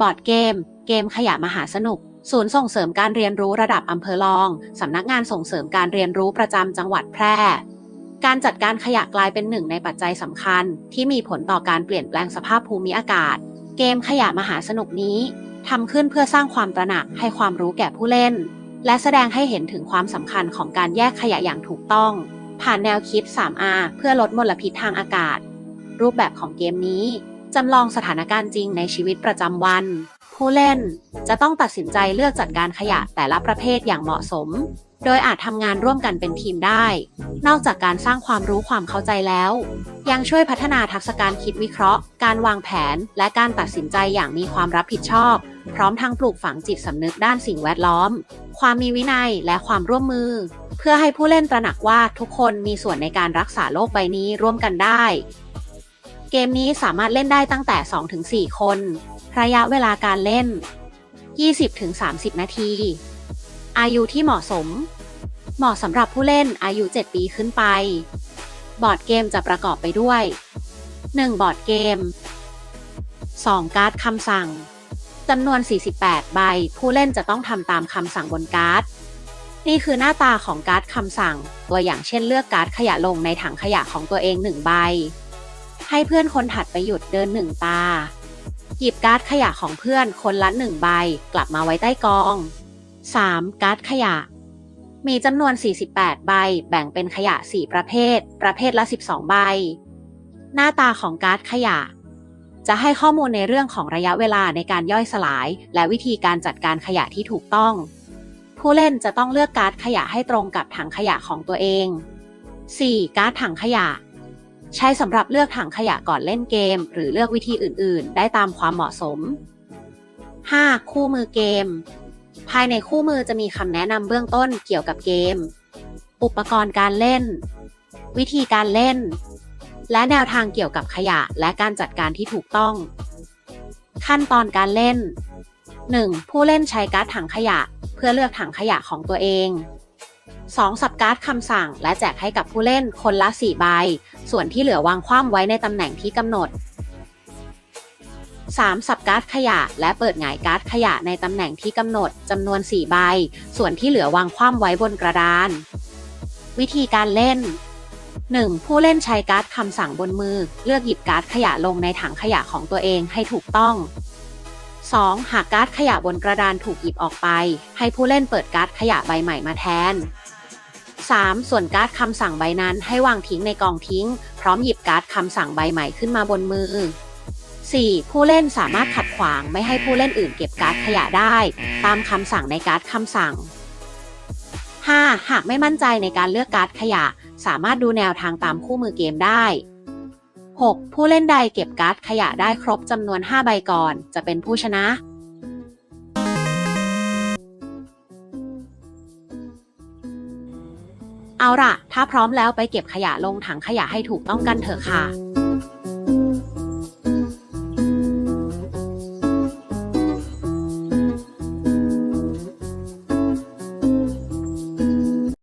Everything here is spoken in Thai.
บอร์ดเกม เกมขยะมหาสนุก ศูนย์ส่งเสริมการเรียนรู้ระดับอำเภอรอง สำนักงานส่งเสริมการเรียนรู้ประจำจังหวัดแพร่ การจัดการขยะกลายเป็นหนึ่งในปัจจัยสำคัญ ที่มีผลต่อการเปลี่ยนแปลงสภาพภูมิอากาศ เกมขยะมหาสนุกนี้ทำขึ้นเพื่อสร้างความตระหนักให้ความรู้แก่ผู้เล่น และแสดงให้เห็นถึงความสำคัญของการแยกขยะอย่างถูกต้อง ผ่านแนวคิด 3R เพื่อลดมลพิษทางอากาศ รูปแบบของเกมนี้ จำลองสถานการณ์จริงในชีวิตประจำวัน ผู้เล่นจะต้องตัดสินใจเลือกจัดการขยะแต่ละประเภทอย่างเหมาะสม โดยอาจทำงานร่วมกันเป็นทีมได้ นอกจากการสร้างความรู้ความเข้าใจแล้ว ยังช่วยพัฒนาทักษะการคิดวิเคราะห์ การวางแผน และการตัดสินใจอย่างมีความรับผิดชอบ พร้อมทั้งปลูกฝังจิตสำนึกด้านสิ่งแวดล้อม ความมีวินัยและความร่วมมือ เพื่อให้ผู้เล่นตระหนักว่าทุกคนมีส่วนในการรักษาโลกใบนี้ร่วมกันได้ เกมนี้สามารถเล่นได้ตั้งแต่ 2-4 คน ระยะเวลาการเล่น 20-30 นาที อายุที่เหมาะสม เหมาะสำหรับผู้เล่นอายุ 7 ปีขึ้นไป บอร์ดเกมจะประกอบไปด้วย 1. บอร์ดเกม 2. การ์ดคำสั่งจำนวน 48 ใบ ผู้เล่นจะต้องทำตามคำสั่งบนการ์ด นี่คือหน้าตาของการ์ดคำสั่ง ตัวอย่างเช่นเลือกการ์ดขยะลงในถังขยะของตัวเอง 1 ใบ ให้เพื่อนคนถัดไปหยุดเดิน1ตา หยิบการ์ดขยะของเพื่อนคนละ1ใบกลับมาไว้ใต้กอง 3. การ์ดขยะ มีจำนวน 48 ใบ แบ่งเป็นขยะ 4 ประเภท ประเภทละ 12 ใบ หน้าตาของการ์ดขยะ จะให้ข้อมูลในเรื่องของระยะเวลาในการย่อยสลาย และวิธีการจัดการขยะที่ถูกต้อง ผู้เล่นจะต้องเลือกการ์ดขยะให้ตรงกับถังขยะของตัวเอง 4. การ์ดถังขยะ ใช้สำหรับเลือกถังขยะก่อนเล่นเกม หรือเลือกวิธีอื่น ๆ ได้ตามความเหมาะสม 5. คู่มือเกม ภายในคู่มือจะมีคำแนะนำเบื้องต้นเกี่ยวกับเกม อุปกรณ์การเล่น วิธีการเล่น และแนวทางเกี่ยวกับขยะและการจัดการที่ถูกต้อง ขั้นตอนการเล่น 1. ผู้เล่นใช้การ์ดถังขยะ เพื่อเลือกถังขยะของตัวเอง 2. สับการ์ดคำสั่ง และแจกให้กับผู้เล่นคนละ 4 ใบ ส่วนที่เหลือวางคว่ำไว้ในตำแหน่งที่กำหนด 3. สับการ์ดขยะ และเปิดหงายการ์ดขยะในตำแหน่งที่กำหนดจำนวน 4 ใบ ส่วนที่เหลือวางคว่ำไว้บนกระดาน วิธีการเล่น 1. ผู้เล่นใช้การ์ดคำสั่งบนมือ เลือกหยิบการ์ดขยะลงในถังขยะของตัวเองให้ถูกต้อง 2. หากการ์ดขยะบนกระดานถูกหยิบออกไป ให้ผู้เล่นเปิดการ์ดขยะใบใหม่มาแทน 3. ส่วนการ์ดคำสั่งใบนั้นให้วางทิ้งในกองทิ้ง พร้อมหยิบการ์ดคำสั่งใบใหม่ขึ้นมาบนมือ 4. ผู้เล่นสามารถขัดขวางไม่ให้ผู้เล่นอื่นเก็บการ์ดขยะได้ ตามคำสั่งในการ์ดคำสั่ง 5. หากไม่มั่นใจในการเลือกการ์ดขยะ สามารถดูแนวทางตามคู่มือเกมได้ 6. ผู้เล่นใดเก็บการ์ดขยะได้ครบจำนวน 5 ใบก่อน จะเป็นผู้ชนะ เอาล่ะ ถ้าพร้อมแล้วไปเก็บขยะลงถังขยะให้ถูกต้องกันเถอะค่ะ